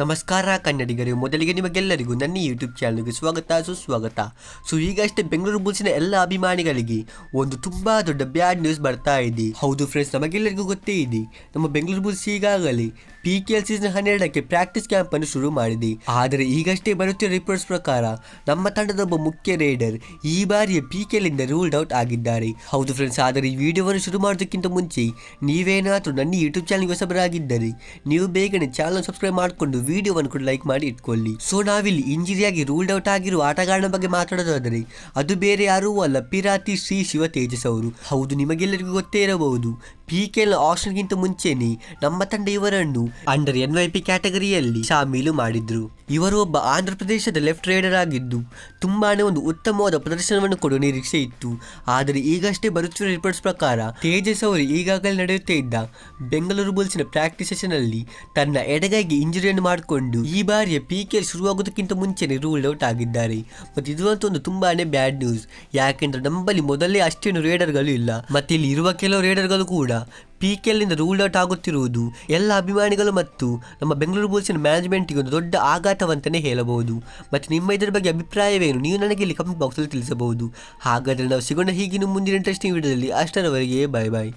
ನಮಸ್ಕಾರ ಕನ್ನಡಿಗರು, ಮೊದಲಿಗೆ ನಿಮಗೆಲ್ಲರಿಗೂ ನನ್ನ ಯೂಟ್ಯೂಬ್ ಚಾನಲ್ಗೆ ಸ್ವಾಗತ, ಸುಸ್ವಾಗತ. ಸೊ ಈಗಷ್ಟೇ ಬೆಂಗಳೂರು ಬುಲ್ಸಿನ ಎಲ್ಲ ಅಭಿಮಾನಿಗಳಿಗೆ ಒಂದು ತುಂಬಾ ದೊಡ್ಡ ಬ್ಯಾಡ್ ನ್ಯೂಸ್ ಬರ್ತಾ ಇದೆ. ಹೌದು ಫ್ರೆಂಡ್ಸ್ ನಮಗೆಲ್ಲರಿಗೂ ಗೊತ್ತೇ ಇದೆ. ನಮ್ಮ ಬೆಂಗಳೂರು ಬುಲ್ಸ್ ಈಗಾಗಲೇ ಪಿ ಕೆ ಎಲ್ ಸೀಸನ್ ಹನ್ನೆರಡಕ್ಕೆ ಪ್ರಾಕ್ಟೀಸ್ ಕ್ಯಾಂಪ್ ಅನ್ನು ಶುರು ಮಾಡಿದೆ. ಆದರೆ ಈಗಷ್ಟೇ ಬರುತ್ತಿರುವ ರಿಪೋರ್ಟ್ಸ್ ಪ್ರಕಾರ ನಮ್ಮ ತಂಡದ ಒಬ್ಬ ಮುಖ್ಯ ರೈಡರ್ ಈ ಬಾರಿಯ ಪಿ ಕೆ ಎಲ್ಲಿಂದ ರೂಲ್ಡ್ ಔಟ್ ಆಗಿದ್ದಾರೆ. ಹೌದು ಫ್ರೆಂಡ್ಸ್ ಆದರೆ ಈ ವಿಡಿಯೋವನ್ನು ಶುರು ಮಾಡೋದಕ್ಕಿಂತ ಮುಂಚೆ ನೀವೇನಾದರೂ ನನ್ನ ಯೂಟ್ಯೂಬ್ ಚಾನಲ್ಗೆ ಹೊಸಬರಾಗಿದ್ದರೆ ನೀವು ಬೇಗನೆ ಚಾನಲ್ ಸಬ್ಸ್ಕ್ರೈಬ್ ಮಾಡಿಕೊಂಡು ವಿಡಿಯೋವನ್ನು ಕೂಡ ಲೈಕ್ ಮಾಡಿ ಇಟ್ಕೊಳ್ಳಿ. ಸೊ ನಾವಿಲ್ಲಿ ಇಂಜಿರಿಯಾಗಿ ರೂಲ್ಡ್ ಔಟ್ ಆಗಿರುವ ಆಟಗಾರನ ಬಗ್ಗೆ ಮಾತಾಡೋದಾದರೆ, ಅದು ಬೇರೆ ಯಾರೂ ಅಲ್ಲ ಪಿರಾತಿ ಶ್ರೀ ಶಿವ ತೇಜಸ್ ಅವರು. ಹೌದು, ನಿಮಗೆಲ್ಲರಿಗೂ ಗೊತ್ತೇ ಇರಬಹುದು. ಪಿ ಕೆ ಎಲ್ ಆಪ್ಷನ್ಗಿಂತ ಮುಂಚೆನೆ ನಮ್ಮ ತಂಡ ಇವರನ್ನು ಅಂಡರ್ ಎನ್ ವೈ ಪಿ ಕ್ಯಾಟಗರಿಯಲ್ಲಿ ಶಾಮೀಲು ಮಾಡಿದ್ರು. ಇವರು ಒಬ್ಬ ಆಂಧ್ರ ಪ್ರದೇಶದ ಲೆಫ್ಟ್ ರೈಡರ್ ಆಗಿದ್ದು ತುಂಬಾ ಒಂದು ಉತ್ತಮವಾದ ಪ್ರದರ್ಶನವನ್ನು ಕೊಡುವ ನಿರೀಕ್ಷೆ ಇತ್ತು. ಆದರೆ ಈಗಷ್ಟೇ ಬರುತ್ತಿರುವ ರಿಪೋರ್ಟ್ಸ್ ಪ್ರಕಾರ, ತೇಜಸ್ ಅವರು ಈಗಾಗಲೇ ನಡೆಯುತ್ತಾ ಇದ್ದ ಬೆಂಗಳೂರು ಬುಲ್ಸ್ನ ಪ್ರಾಕ್ಟೀಸ್ ಸೆಷನ್ ಅಲ್ಲಿ ತನ್ನ ಎಡಗೈಗೆ ಇಂಜುರಿಯನ್ನು ಮಾಡಿಕೊಂಡು ಈ ಬಾರಿಯ ಪಿ ಕೆ ಶುರುವಾಗೋದಕ್ಕಿಂತ ಮುಂಚೆನೆ ರೂಲ್ಡ್ ಔಟ್ ಆಗಿದ್ದಾರೆ. ಮತ್ತು ಇದು ಅಂತೂ ಒಂದು ತುಂಬಾನೇ ಬ್ಯಾಡ್ ನ್ಯೂಸ್ ಯಾಕೆಂದ್ರೆ ನಮ್ಮಲ್ಲಿ ಮೊದಲೇ ಅಷ್ಟೇನು ರೇಡರ್ಗಳು ಇಲ್ಲ. ಮತ್ತೆ ಇಲ್ಲಿ ಇರುವ ಕೆಲವು ರೇಡರ್ಗಳು ಕೂಡ ಪಿ ಕೆ ರೂಲ್ಡ್ ಔಟ್ ಆಗುತ್ತಿರುವುದು ಎಲ್ಲ ಅಭಿಮಾನಿಗಳು ಮತ್ತು ನಮ್ಮ ಬೆಂಗಳೂರು ಬುಲ್ಸಿನ ಮ್ಯಾನೇಜ್ಮೆಂಟ್ಗೆ ಒಂದು ದೊಡ್ಡ ಆಘಾತವಂತಲೇ ಹೇಳಬಹುದು. ಮತ್ತು ನಿಮ್ಮ ಇದರ ಬಗ್ಗೆ ಅಭಿಪ್ರಾಯವೇನು? ನೀವು ನನಗೆ ಇಲ್ಲಿ ಕಮೆಂಟ್ ಬಾಕ್ಸಲ್ಲಿ ತಿಳಿಸಬಹುದು. ಹಾಗಾದರೆ ನಾವು ಸಿಗೋಣ ಹೀಗಿನ ಮುಂದಿನ ಇಂಟ್ರೆಸ್ಟಿಂಗ್ ವಿಡಿಯೋದಲ್ಲಿ. ಅಷ್ಟರವರೆಗೆ ಬಾಯ್ ಬಾಯ್